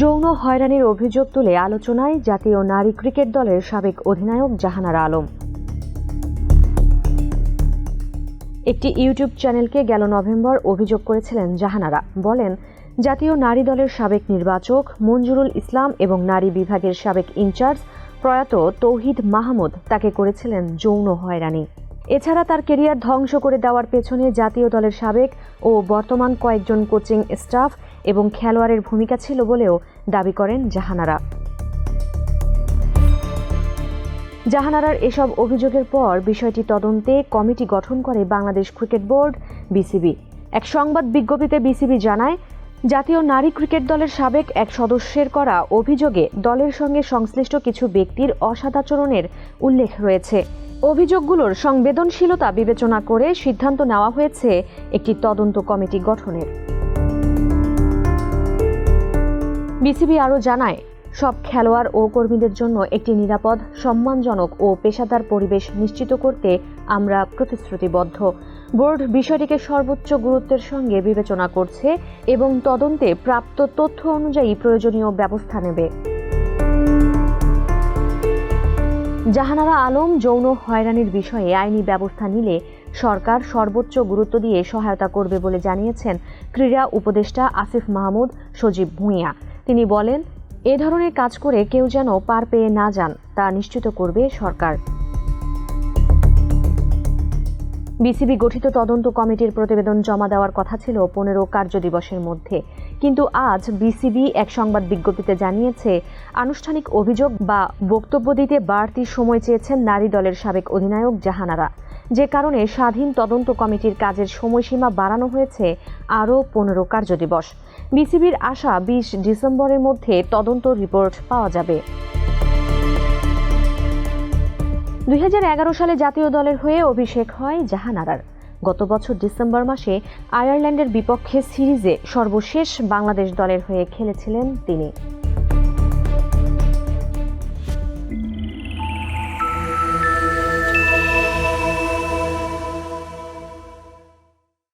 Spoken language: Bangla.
যৌন হয়রানির অভিযোগ তুলে আলোচনায় জাতীয় নারী ক্রিকেট দলের সাবেক অধিনায়ক জাহানারা আলম। একটি ইউটিউব চ্যানেলকে গেল নভেম্বর অভিযোগ করেছিলেন জাহানারা। বলেন, জাতীয় নারী দলের সাবেক নির্বাচক মঞ্জুরুল ইসলাম এবং নারী বিভাগের সাবেক ইনচার্জ প্রয়াত তৌহিদ মাহমুদ তাকে করেছিলেন যৌন হয়রানি। এছাড়া তার কেরিয়ার ধ্বংস করে দেওয়ার পেছনে জাতীয় দলের সাবেক ও বর্তমান কয়েকজন কোচিং স্টাফ এবং খেলোয়াড়ের ভূমিকা ছিল বলেও দাবি করেন জাহানারা। জাহানারার এসব অভিযোগের পর বিষয়টি তদন্তে কমিটি গঠন করে বাংলাদেশ ক্রিকেট বোর্ড, বিসিবি। এক সংবাদ বিজ্ঞপ্তিতে বিসিবি জানায়, জাতীয় নারী ক্রিকেট দলের সাবেক এক সদস্যের করা অভিযোগে দলের সঙ্গে সংশ্লিষ্ট কিছু ব্যক্তির অসদাচরণের উল্লেখ রয়েছে। অভিযোগগুলোর সংবেদনশীলতা বিবেচনা করে সিদ্ধান্ত নেওয়া হয়েছে একটি তদন্ত কমিটি গঠনের। বিসিবি আরও জানায়, সব খেলোয়াড় ও কর্মীদের জন্য একটি নিরাপদ, সম্মানজনক ও পেশাদার পরিবেশ নিশ্চিত করতে আমরা প্রতিশ্রুতিবদ্ধ। বোর্ড বিষয়টিকে সর্বোচ্চ গুরুত্বের সঙ্গে বিবেচনা করছে এবং তদন্তে প্রাপ্ত তথ্য অনুযায়ী প্রয়োজনীয় ব্যবস্থা নেবে। জাহানারা আলম যৌন হয়রানির বিষয়ে আইনি ব্যবস্থা নিলে সরকার সর্বোচ্চ গুরুত্ব দিয়ে সহায়তা করবে বলে জানিয়েছেন ক্রীড়া উপদেষ্টা আসিফ মাহমুদ সজীব ভূঁইয়া। তিনি বলেন, এ ধরনের কাজ করে কেউ যেন পার পেয়ে না যান, তা নিশ্চিত করবে সরকার। বিসিবি গঠিত তদন্ত কমিটির প্রতিবেদন জমা দেওয়ার কথা ছিল পনেরো কার্যদিবসের মধ্যে। কিন্তু আজ বিসিবি এক সংবাদ বিজ্ঞপ্তিতে জানিয়েছে, আনুষ্ঠানিক অভিযোগ বা বক্তব্য দিতে বাড়তি সময় চেয়েছেন নারী দলের সাবেক অধিনায়ক জাহানারা। যে কারণে স্বাধীন তদন্ত কমিটির কাজের সময়সীমা বাড়ানো হয়েছে আরও পনেরো কার্যদিবস বিসিবির আশা বিশ ডিসেম্বরের মধ্যে তদন্ত রিপোর্ট পাওয়া যাবে। দুই হাজার এগারো সালে জাতীয় দলের হয়ে অভিষেক হয় জাহানারার। গত বছর ডিসেম্বর মাসে আয়ারল্যান্ডের বিপক্ষে সিরিজে সর্বশেষ বাংলাদেশ দলের হয়ে খেলেছিলেন তিনি।